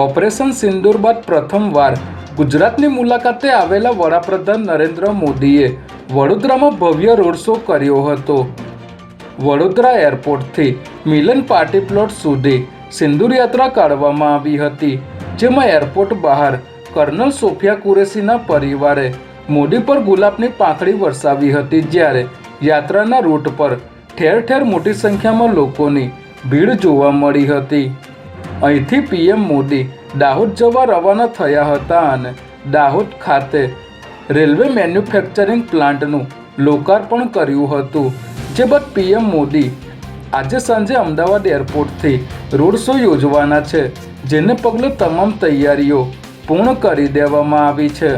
Operation સિંદૂર બાદ પ્રથમવાર ગુજરાતની મુલાકાતે આવેલા વડાપ્રધાન નરેન્દ્ર મોદીએ વડોદરામાં ભવ્ય રોડ શો કર્યો હતો. વડોદરા એરપોર્ટથી મિલન પાર્ટી પ્લોટ સુધી સિંદૂર યાત્રા કાઢવામાં આવી હતી, જેમાં એરપોર્ટ બહાર કર્નલ સોફિયા કુરેશીના પરિવારે મોદી પર ગુલાબની પાંખડી વરસાવી હતી જ્યારે યાત્રાના રૂટ પર ઠેર ઠેર મોટી સંખ્યામાં લોકોની ભીડ જોવા મળી હતી. અહીંથી પીએમ મોદી દાહોદ જવા રવાના થયા હતા અને દાહોદ ખાતે રેલવે મેન્યુફેક્ચરિંગ પ્લાન્ટનું લોકાર્પણ કર્યું હતું, જે બાદ પીએમ મોદી આજે સાંજે અમદાવાદ એરપોર્ટથી રોડ શો યોજવાના છે, જેને પગલે તમામ તૈયારીઓ પૂર્ણ કરી દેવામાં આવી છે.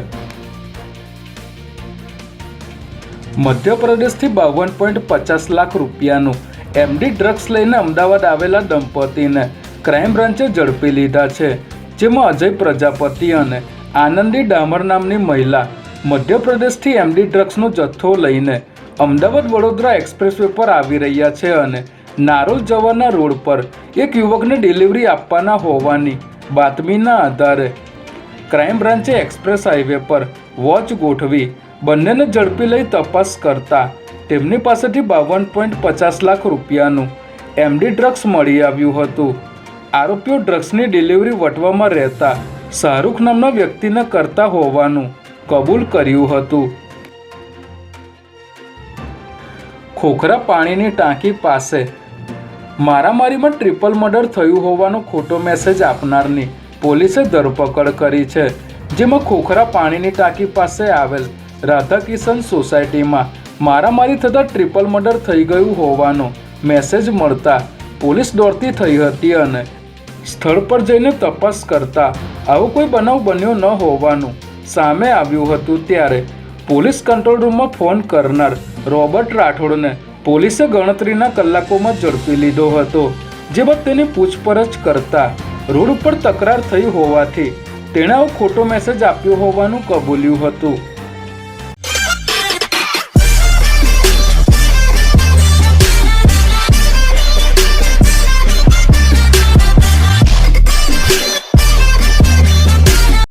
મધ્યપ્રદેશથી બાવન પોઈન્ટ પચાસ લાખ રૂપિયાનું એમડી ડ્રગ્સ લઈને અમદાવાદ આવેલા દંપતીને ક્રાઇમ બ્રાન્ચે ઝડપી લીધા છે, જેમાં અજય પ્રજાપતિ અને આનંદી ડામર નામની મહિલા, મધ્યપ્રદેશથી એમડી ડ્રગ્સનો જથ્થો લઈને અમદાવાદ વડોદરા એક્સપ્રેસવે પર આવી રહ્યા છે અને નારોલ જવાના રોડ પર એક યુવકને ડિલિવરી આપવાના હોવાની બાતમીના આધારે ક્રાઇમ બ્રાન્ચે એક્સપ્રેસ હાઈવે પર વોચ ગોઠવી બંનેને ઝડપી લઈ તપાસ કરતા તેમની પાસેથી બાવન પોઈન્ટ પચાસ લાખ રૂપિયાનું એમડી ડ્રગ્સ મળી આવ્યું હતું. આરોપીઓ ડ્રગ્સની ડિલિવરી વટવામાં રહેતા શાહરૂખ નામના વ્યક્તિને કરતા હોવાનું કબૂલ કર્યું હતું. ખોખરા પાણીની ટાંકી પાસે મારામારીમાં ટ્રિપલ મર્ડર થયું હોવાનો ખોટો મેસેજ આપનારની પોલીસે ધરપકડ કરી છે, જેમાં ખોખરા પાણીની ટાંકી પાસે આવેલ રાધાકિશન સોસાયટીમાં મારામારી થતાં ટ્રિપલ મર્ડર થઈ ગયું હોવાનો મેસેજ મળતા પોલીસ દોડતી થઈ હતી અને સ્થળ પર જઈને તપાસ કરતા આવો કોઈ બનાવ બન્યો ન હોવાનું સામે આવ્યું હતું ત્યારે પોલીસ કંટ્રોલ રૂમમાં ફોન કરનાર રોબર્ટ રાઠોડને પોલીસે ગણતરીના કલાકોમાં ઝડપી લીધો હતો, જે બાદ તેની પૂછપરછ કરતા રોડ ઉપર તકરાર થઈ હોવાથી તેણે ખોટો મેસેજ આપ્યો હોવાનું કબૂલ્યું હતું.